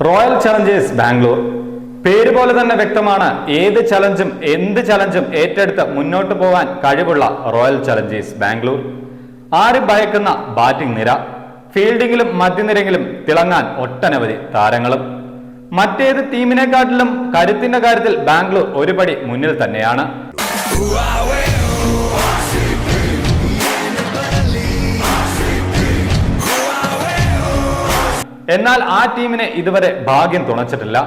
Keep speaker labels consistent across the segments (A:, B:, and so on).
A: Royal Challengers Bangalore പേര് പോലെ തന്നെ വ്യക്തമാണ് ഏത് ചലഞ്ചും എന്ത് ചലഞ്ചും ഏറ്റെടുത്ത് മുന്നോട്ട് പോകാൻ കഴിവുള്ള റോയൽ ചലഞ്ചേഴ്സ് ബാംഗ്ലൂർ ആര് ഭയക്കുന്ന ബാറ്റിംഗ് നിര? ഫീൽഡിങ്ങിലും മധ്യനിരയിലും തിളങ്ങാൻ ഒട്ടനവധി താരങ്ങളും. മറ്റേത് ടീമിനെക്കാട്ടിലും കരുത്തിന്റെ കാര്യത്തിൽ ബാംഗ്ലൂർ ഒരുപടി മുന്നിൽ തന്നെയാണ്. എന്നാൽ ആ ടീമിനെ ഇതുവരെ ഭാഗ്യം തുണച്ചിട്ടില്ല.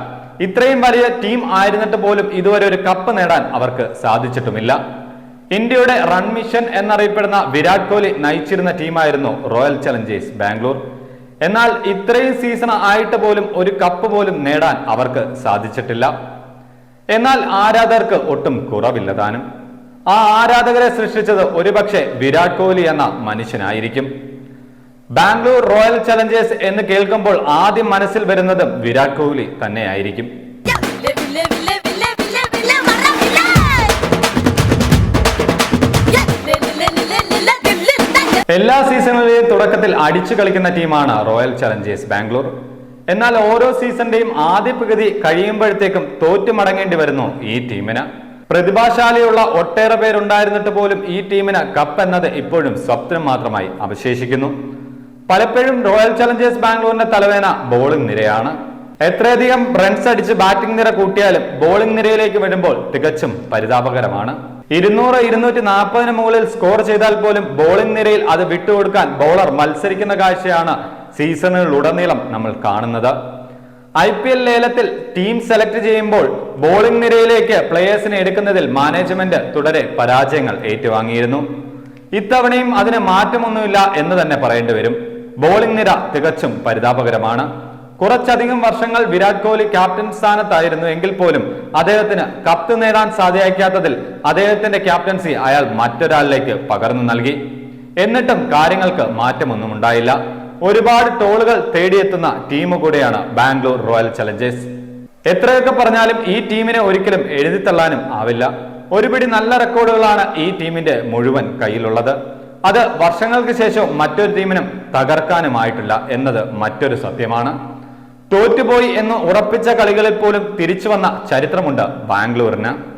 A: ഇത്രയും വലിയ ടീം ആയിരുന്നിട്ട് പോലും ഇതുവരെ ഒരു കപ്പ് നേടാൻ അവർക്ക് സാധിച്ചിട്ടുമില്ല. ഇന്ത്യയുടെ റൺ മിഷൻ എന്നറിയപ്പെടുന്ന വിരാട് കോഹ്ലി നയിച്ചിരുന്ന ടീമായിരുന്നു റോയൽ ചലഞ്ചേഴ്സ് ബാംഗ്ലൂർ. എന്നാൽ ഇത്രയും സീസൺ ആയിട്ട് പോലും ഒരു കപ്പ് പോലും നേടാൻ അവർക്ക് സാധിച്ചിട്ടില്ല. എന്നാൽ ആരാധകർക്ക് ഒട്ടും കുറവില്ല താനും. ആ ആരാധകരെ സൃഷ്ടിച്ചത് ഒരുപക്ഷെ വിരാട് കോഹ്ലി എന്ന മനുഷ്യനായിരിക്കും. ബാംഗ്ലൂർ റോയൽ ചലഞ്ചേഴ്സ് എന്ന് കേൾക്കുമ്പോൾ ആദ്യം മനസ്സിൽ വരുന്നതും വിരാട് കോഹ്ലി തന്നെയായിരിക്കും. എല്ലാ സീസണിലെയും തുടക്കത്തിൽ അടിച്ചു കളിക്കുന്ന ടീമാണ് റോയൽ ചലഞ്ചേഴ്സ് ബാംഗ്ലൂർ. എന്നാൽ ഓരോ സീസണിന്റെയും ആദ്യ പകുതി കഴിയുമ്പോഴത്തേക്കും തോറ്റു മടങ്ങേണ്ടി വരുന്നു ഈ ടീമിന്. പ്രതിഭാശാലിയുള്ള ഒട്ടേറെ പേരുണ്ടായിരുന്നിട്ട് പോലും ഈ ടീമിന് കപ്പ് എന്നത് ഇപ്പോഴും സ്വപ്നം മാത്രമായി അവശേഷിക്കുന്നു. പലപ്പോഴും റോയൽ ചലഞ്ചേഴ്സ് ബാംഗ്ലൂരിന്റെ തലവേന ബോളിംഗ് നിരയാണ്. എത്രയധികം റൺസ് അടിച്ച് ബാറ്റിംഗ് നിര കൂട്ടിയാലും ബോളിംഗ് നിരയിലേക്ക് വിടുമ്പോൾ തികച്ചും പരിതാപകരമാണ്. ഇരുന്നൂറ് ഇരുന്നൂറ്റി നാൽപ്പതിന് മുകളിൽ സ്കോർ ചെയ്താൽ പോലും ബോളിംഗ് നിരയിൽ അത് വിട്ടുകൊടുക്കാൻ ബോളർ മത്സരിക്കുന്ന കാഴ്ചയാണ് സീസണുകളിലുടനീളം നമ്മൾ കാണുന്നത്. ഐ പി എൽ ലേലത്തിൽ ടീം സെലക്ട് ചെയ്യുമ്പോൾ ബോളിംഗ് നിരയിലേക്ക് പ്ലേയേഴ്സിനെ എടുക്കുന്നതിൽ മാനേജ്മെന്റ് തുടരെ പരാജയങ്ങൾ ഏറ്റുവാങ്ങിയിരുന്നു. ഇത്തവണയും അതിന് മാറ്റമൊന്നുമില്ല എന്ന് തന്നെ പറയേണ്ടി വരും. ബോളിംഗ് നിര തികച്ചും പരിതാപകരമാണ്. കുറച്ചധികം വർഷങ്ങൾ വിരാട് കോഹ്ലി ക്യാപ്റ്റൻ സ്ഥാനത്തായിരുന്നു എങ്കിൽ പോലും അദ്ദേഹത്തിന് കപ്പ് നേടാൻ സാധ്യമാക്കാത്തതിൽ അദ്ദേഹത്തിന്റെ ക്യാപ്റ്റൻസി അയാൾ മറ്റൊരാളിലേക്ക് പകർന്നു നൽകി. എന്നിട്ടും കാര്യങ്ങൾക്ക് മാറ്റമൊന്നും ഉണ്ടായില്ല. ഒരുപാട് ടോളുകൾ തേടിയെത്തുന്ന ടീം കൂടെയാണ് ബാംഗ്ലൂർ റോയൽ ചലഞ്ചേഴ്സ് എത്രയൊക്കെ പറഞ്ഞാലും ഈ ടീമിനെ ഒരിക്കലും എഴുതിത്തള്ളാനും ആവില്ല. ഒരുപിടി നല്ല റെക്കോർഡുകളാണ് ഈ ടീമിന്റെ മുഴുവൻ കയ്യിലുള്ളത്. അത് വർഷങ്ങൾക്ക് ശേഷം മറ്റൊരു ടീമിനും തകർക്കാനുമായിട്ടില്ല എന്നത് മറ്റൊരു സത്യമാണ്. തോറ്റുപോയി എന്ന് ഉറപ്പിച്ച കളികളിൽ പോലും തിരിച്ചു വന്ന ചരിത്രമുണ്ട് ബാംഗ്ലൂരിന്.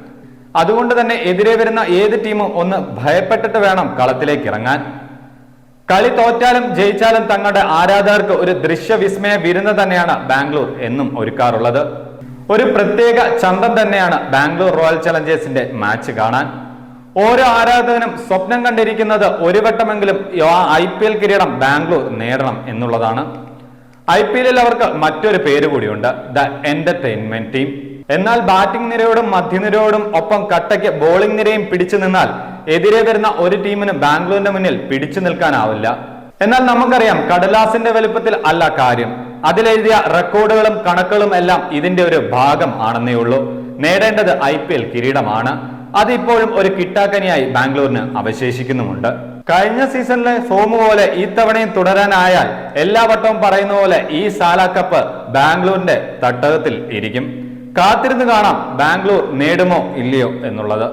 A: അതുകൊണ്ട് തന്നെ എതിരെ വരുന്ന ഏത് ടീമും ഒന്ന് ഭയപ്പെട്ടിട്ട് വേണം കളത്തിലേക്ക് ഇറങ്ങാൻ. കളി തോറ്റാലും ജയിച്ചാലും തങ്ങളുടെ ആരാധകർക്ക് ഒരു ദൃശ്യവിസ്മയ വിരുന്ന് തന്നെയാണ് ബാംഗ്ലൂർ എന്നും ഒരുക്കാറുള്ളത്. ഒരു പ്രത്യേക ചന്തം തന്നെയാണ് ബാംഗ്ലൂർ റോയൽ ചലഞ്ചേഴ്സിന്റെ മാച്ച് കാണാൻ. ഓരോ ആരാധകനും സ്വപ്നം കണ്ടിരിക്കുന്നത് ഒരു വട്ടമെങ്കിലും ഐ പി എൽ കിരീടം ബാംഗ്ലൂർ നേടണം എന്നുള്ളതാണ്. ഐ പി എല്ലിൽ അവർക്ക് മറ്റൊരു പേര് കൂടിയുണ്ട്. ദ എന്റർടൈൻമെന്റ് ടീം എന്നാൽ ബാറ്റിംഗ് നിരയോടും മധ്യനിരയോടും ഒപ്പം കട്ടയ്ക്ക് ബോളിംഗ് നിരയും പിടിച്ചു നിന്നാൽ എതിരെ വരുന്ന ഒരു ടീമിന് ബാംഗ്ലൂരിന്റെ മുന്നിൽ പിടിച്ചു നിൽക്കാനാവില്ല. എന്നാൽ നമുക്കറിയാം കടലാസിന്റെ വലുപ്പത്തിൽ അല്ല കാര്യം. അതിലെഴുതിയ റെക്കോർഡുകളും കണക്കുകളും എല്ലാം ഇതിന്റെ ഒരു ഭാഗം ആണെന്നേ ഉള്ളൂ. നേടേണ്ടത് ഐ കിരീടമാണ്. അതിപ്പോഴും ഒരു കിട്ടാക്കനിയായി ബാംഗ്ലൂരിന് അവശേഷിക്കുന്നുമുണ്ട്. കഴിഞ്ഞ സീസണിലെ ഫോം പോലെ ഈ തവണയും തുടരാനായാൽ എല്ലാ വട്ടവും പറയുന്ന പോലെ ഈ സാല കപ്പ് ബാംഗ്ലൂരിന്റെ തട്ടകത്തിൽ ഇരിക്കും. കാത്തിരുന്ന് കാണാം ബാംഗ്ലൂർ നേടുമോ ഇല്ലയോ എന്നുള്ളത്.